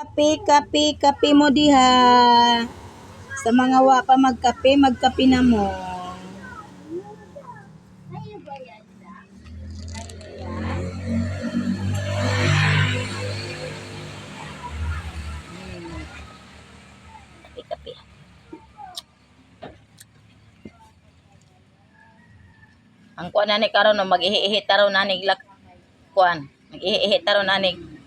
Kape, kape, kape mo diha. Sa mga wa pa magkape, magkape na mo. Kape, kape. Ang kuan na ni karon mag-ihi-ihi taro na ni lak kuan. Mag-ihi-ihi taro na ni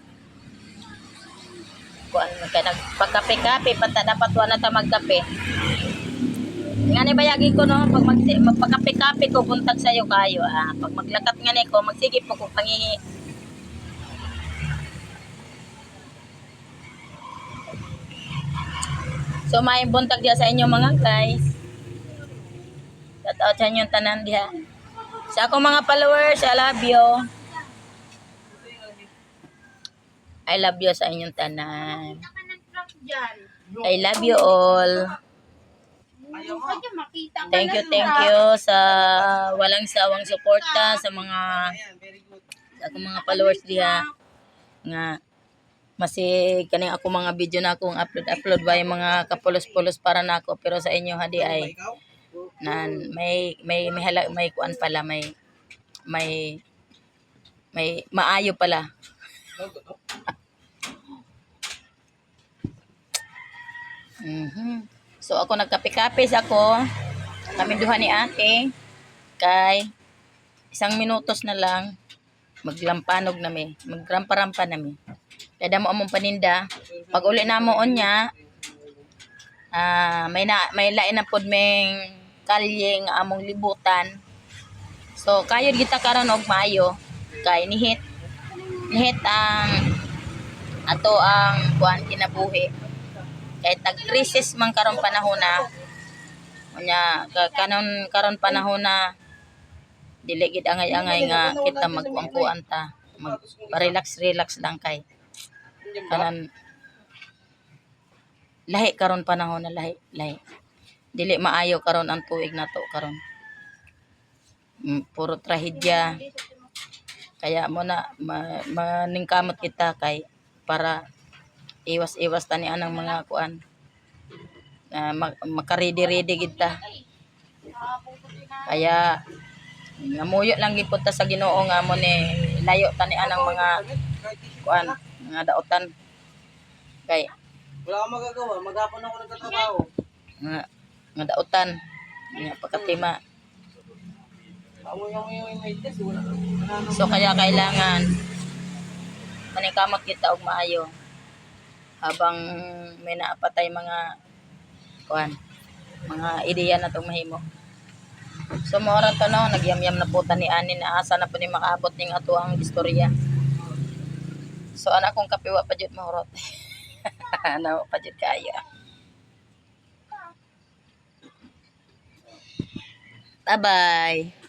kuan kay nagpagkape-kape pata dapat wala ta magkape. Nga ni bayagi ko no pag mag magpakape-kape ko buntag sayo kayo ah. Pag maglakat nga ni ko magsige po ko pangihi. So may buntag diya sa inyo mga guys. Shout out sa inyong tanan diha. Sa akong mga followers, I love you. I love you sa inyong tanan. I love you all. Thank you, thank you sa walang sawang suporta sa mga sa akong mga followers diha. nga masig kaning ako mga video na akong upload upload ba yung mga kapulos-pulos para nako pero sa inyo hadi ay nan may may may hala, may kuan pala may may may maayo pala Mhm. So ako nagkape-kape sa ako. Kami duha ni ate. Kay isang minutos na lang maglampanog na mi. Magrampa-rampa na mi. Kaya damo among paninda. Pag uli na mo onya, ah may na may lain na pod meng kalye nga among libutan. So kayo kita karon og maayo kay nihit nihit ang ato ang kuan kinabuhi kahit nag-crisis man karon panahon na. Unya ka- kanon karon panahon na dili gid angay-angay nga kita magkuan ta. Mag relax relax lang kay. Kanan lahi karon panahon na lahi lahi. Dili maayo karon ang tuig nato karon. Mm, puro trahedya. Kaya mo na ma, maningkamot kita kay para iwas-iwas tani anang mga kuan. Uh, makaredy-ready kita kaya namuyo lang gid ta sa Ginoo nga mo ni layo tani anang mga kuan mga daotan. Kay Wala akong magagawa. Maghapon ako nagtatrabaho. nga nga daotan. Nga pagkatima. So kaya kailangan maningkamot kita og maayo habang may naapatay mga kuan mga ideya na itong mahimo. So mo oras to no? Nagyamyam na po ta ni ani. Na asa na po ni makaabot ning ato ang istorya. So anak kong kapiwa pa jud mahurot na pa jud kaya bye bye